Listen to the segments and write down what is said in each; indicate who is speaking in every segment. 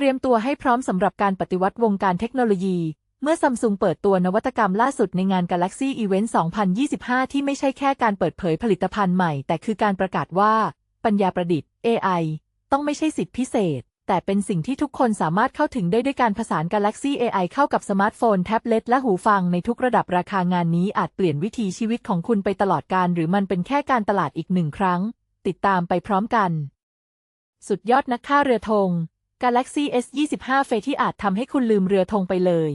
Speaker 1: เตรียมตัวให้พร้อมสำหรับการปฏิวัติวงการเทคโนโลยี เมื่อซัมซุงเปิดตัวนวัตกรรมล่าสุดในงาน Galaxy Event 2025 ที่ไม่ใช่แค่การเปิดเผยผลิตภัณฑ์ใหม่ แต่คือการประกาศว่า ปัญญาประดิษฐ์ AI ต้องไม่ใช่สิทธิพิเศษ แต่เป็นสิ่งที่ทุกคนสามารถเข้าถึงได้ด้วยการผสาน Galaxy AI เข้ากับสมาร์ทโฟน แท็บเล็ต และหูฟังในทุกระดับราคางานนี้อาจเปลี่ยนวิถีชีวิตของคุณไปตลอดการ หรือมันเป็นแค่การตลาดอีกหนึ่งครั้ง ติดตามไปพร้อมกัน สุดยอดนักฆ่าเรือธง Galaxy S25 เฟที่อาจทำให้คุณลืมเรือธงไปเลย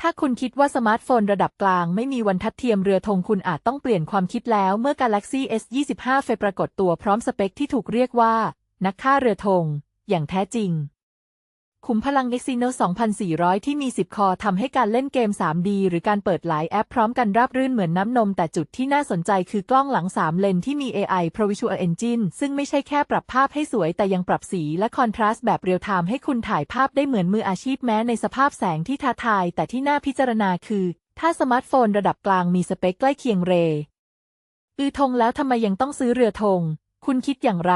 Speaker 1: ถ้าคุณคิดว่าสมาร์ทโฟนระดับกลางไม่มีวันทัดเทียมเรือธงคุณอาจต้องเปลี่ยนความคิดแล้วเมื่อ Galaxy S25 เฟปรากฏตัวพร้อมสเปคที่ถูกเรียกว่า นักฆ่าเรือธง อย่างแท้จริง ขุมพลัง Exynos 2400 ที่มี 10 คอทำให้การเล่นเกม 3D หรือการเปิดหลายแอปพร้อมกันราบรื่นเหมือนน้ำนม แต่จุดที่น่าสนใจคือกล้องหลัง 3 เลนที่มี AI Pro Visual Engine ซึ่งไม่ใช่แค่ปรับภาพให้สวย แต่ยังปรับสีและคอนทราสต์แบบเรียลไทม์ให้คุณถ่ายภาพได้เหมือนมืออาชีพแม้ในสภาพแสงที่ท้าทาย แต่ที่น่าพิจารณาคือ ถ้าสมาร์ทโฟนระดับกลางมีสเปคใกล้เคียงเรอือธงแล้วทำไมยังต้องซื้อเรือธง คุณคิดอย่างไร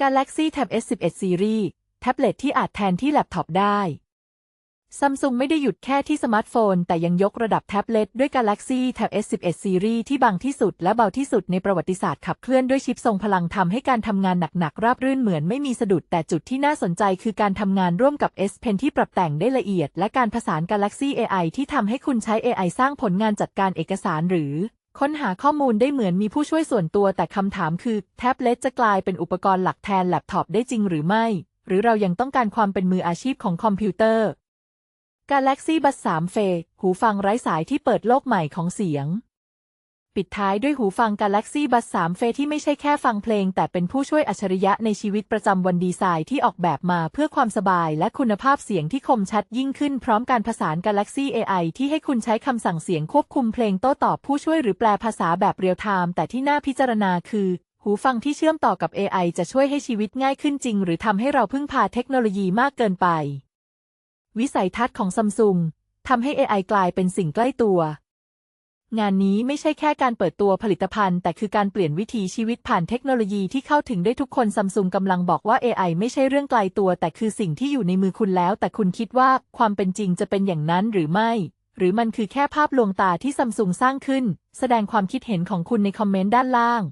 Speaker 1: Galaxy Tab S11 Series แท็บเล็ตที่อาจแทนที่แล็ปท็อปได้ซัมซุงไม่ได้หยุดแค่ที่สมาร์ทโฟน แต่ยังยกระดับแท็บเล็ตด้วย Galaxy Tab S11 Series ที่บางที่สุดและเบาที่สุดในประวัติศาสตร์ขับเคลื่อนด้วยชิปทรงพลังทำให้การทำงานหนักๆ ราบรื่นเหมือนไม่มีสะดุด แต่จุดที่น่าสนใจคือการทำงานร่วมกับ S Pen ที่ปรับแต่งได้ละเอียด และการผสาน Galaxy AI ที่ทำให้คุณใช้ AI สร้างผลงานจัดการเอกสารหรือ ค้นหาข้อมูลได้เหมือนมีผู้ช่วยส่วนตัวแต่คำถามคือแท็บเล็ตจะกลายเป็นอุปกรณ์หลักแทนแล็ปท็อปได้จริงหรือไม่ หรือเรายังต้องการความเป็นมืออาชีพของคอมพิวเตอร์ Galaxy Buds 3 f a หูฟังไร้สายที่เปิดโลกใหม่ของเสียง ปิดท้ายด้วยหูฟัง Galaxy Buds 3 f a ที่ไม่ใช่แค่ฟังเพลง แต่เป็นผู้ช่วยอัจฉริยะในชีวิตประจำวันดีไซน์ที่ออกแบบมาเพื่อความสบายและคุณภาพเสียงที่คมชัดยิ่งขึ้นพร้อมการผสาน Galaxy AI ที่ให้คุณใช้คำสั่งเสียงควบคุมเพลงโต้ตอบผู้ช่วยหรือแปลภาษาแบบเรียลไทม์แต่ที่น่าพิจารณาคือ หูฟังที่เชื่อมต่อกับ AI จะช่วยให้ชีวิตง่ายขึ้นจริง หรือทำให้เราพึ่งพาเทคโนโลยีมากเกินไป วิสัยทัศน์ของซัมซุงทำให้ AI กลายเป็นสิ่งใกล้ตัว งานนี้ไม่ใช่แค่การเปิดตัวผลิตภัณฑ์ แต่คือการเปลี่ยนวิถีชีวิตผ่านเทคโนโลยีที่เข้าถึงได้ทุกคนซัมซุงกำลังบอกว่า AI ไม่ใช่เรื่องไกลตัว แต่คือสิ่งที่อยู่ในมือคุณแล้ว แต่คุณคิดว่าความเป็นจริงจะเป็นอย่างนั้นหรือไม่ หรือมันคือแค่ภาพลวงตาที่ซัมซุงสร้างขึ้น แสดงความคิดเห็นของคุณในคอมเมนต์ด้านล่าง